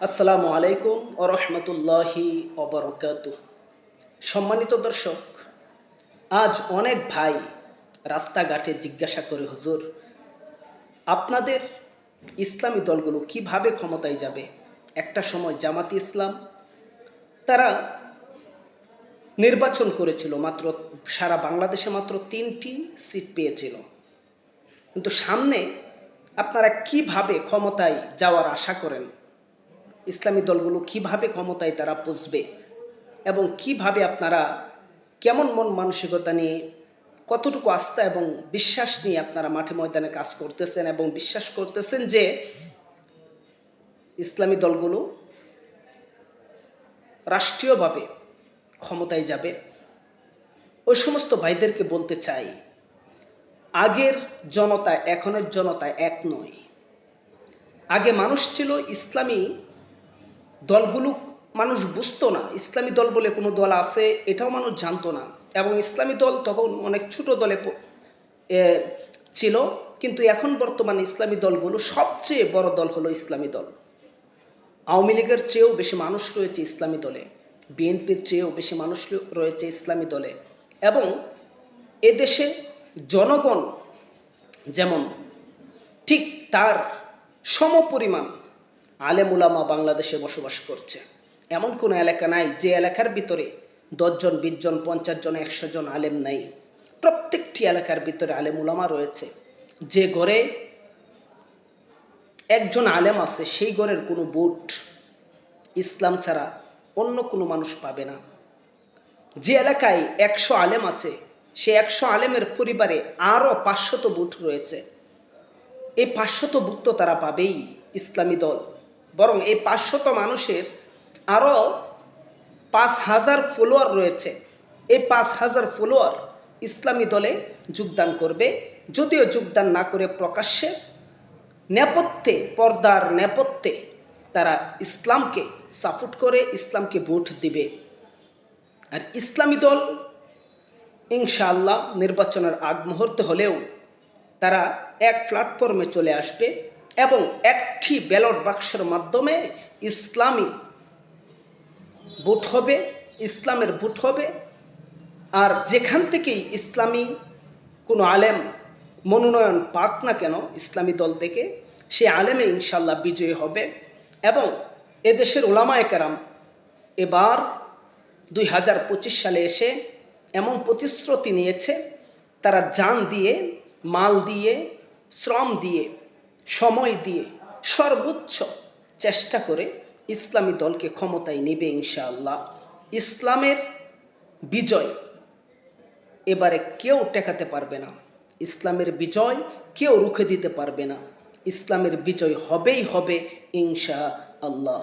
আসসালামু আলাইকুম ও রহমতুল্লাহি অবরকাত সম্মানিত দর্শক, আজ অনেক ভাই রাস্তাঘাটে জিজ্ঞাসা করে, হুজুর, আপনাদের ইসলামী দলগুলো কীভাবে ক্ষমতায় যাবে? একটা সময় জামাতি ইসলাম, তারা নির্বাচন করেছিল, মাত্র সারা বাংলাদেশে মাত্র তিনটি সিট পেয়েছিল। কিন্তু সামনে আপনারা কীভাবে ক্ষমতায় যাওয়ার আশা করেন? ইসলামী দলগুলো কীভাবে ক্ষমতায় তারা পুষবে এবং কীভাবে আপনারা কেমন মন মানসিকতা নিয়ে কতটুকু আস্থা এবং বিশ্বাস নিয়ে আপনারা মাঠে ময়দানে কাজ করতেছেন এবং বিশ্বাস করতেছেন যে ইসলামী দলগুলো রাষ্ট্রীয়ভাবে ক্ষমতায় যাবে। ওই সমস্ত ভাইদেরকে বলতে চাই, আগের জনতা এখনের জনতা এক নয়। আগে মানুষ ছিল ইসলামী দলগুলো মানুষ বুঝতো না। ইসলামী দল বলে কোনো দল আছে, এটাও মানুষ জানতো না। এবং ইসলামী দল তখন অনেক ছোট দলে ছিল, কিন্তু এখন বর্তমানে ইসলামী দলগুলো সবচেয়ে বড় দল হলো ইসলামী দল। আওয়ামী লীগের চেয়েও বেশি মানুষ রয়েছে ইসলামী দলে। বিএনপির চেয়েও বেশি মানুষ রয়েছে ইসলামী দলে। এবং এদেশে জনগণ যেমন, ঠিক তার সমপরিমাণ আলেমুলামা বাংলাদেশে বসবাস করছে। এমন কোনো এলাকা নাই যে এলাকার ভিতরে দশজন, বিশজন, পঞ্চাশ জন, একশো জন আলেম নাই। প্রত্যেকটি এলাকার ভিতরে আলেমুলামা রয়েছে। যে ঘরে একজন আলেম আছে, সেই ঘরের কোনো বুট ইসলাম ছাড়া অন্য কোনো মানুষ পাবে না। যে এলাকায় একশো আলেম আছে, সে একশো আলেমের পরিবারে আরও পাঁচশত বুট রয়েছে। এই পাঁচশত বুট তো তারা পাবেই ইসলামী দল। বরং এই পাঁচশত মানুষের আরও পাঁচ হাজার ফলোয়ার রয়েছে। এই পাঁচ হাজার ফলোয়ার ইসলামী দলে যোগদান করবে। যদিও যোগদান না করে প্রকাশ্যে, নেপথ্যে, পর্দার নেপথ্যে তারা ইসলামকে সাপোর্ট করে, ইসলামকে ভোট দিবে। আর ইসলামী দল ইনশাআল্লাহ নির্বাচনের আগ মুহূর্তে হলেও তারা এক প্ল্যাটফর্মে চলে আসবে। এবং একটি ব্যালট বাক্সের মাধ্যমে ইসলামী ভোট হবে, ইসলামের ভোট হবে। আর যেখান থেকেই ইসলামী কোনো আলেম মনোনয়ন পাক না কেন ইসলামী দল থেকে, সে আলেমে ইনশাল্লাহ বিজয়ী হবে এবং এদেশের ওলামায় কেরাম এবার দুই হাজার পঁচিশ সালে এসে এমন প্রতিশ্রুতি নিয়েছে, তারা যান দিয়ে, মাল দিয়ে, শ্রম দিয়ে সময় দিয়ে সর্বোচ্চ চেষ্টা করে ইসলামী দলকে ক্ষমতায় নেবে ইনশাআল্লাহ। ইসলামের বিজয় এবারে কেউ টেকাতে পারবে না। ইসলামের বিজয় কেউ রুখে দিতে পারবে না। ইসলামের বিজয় হবেই হবে ইনশা আল্লাহ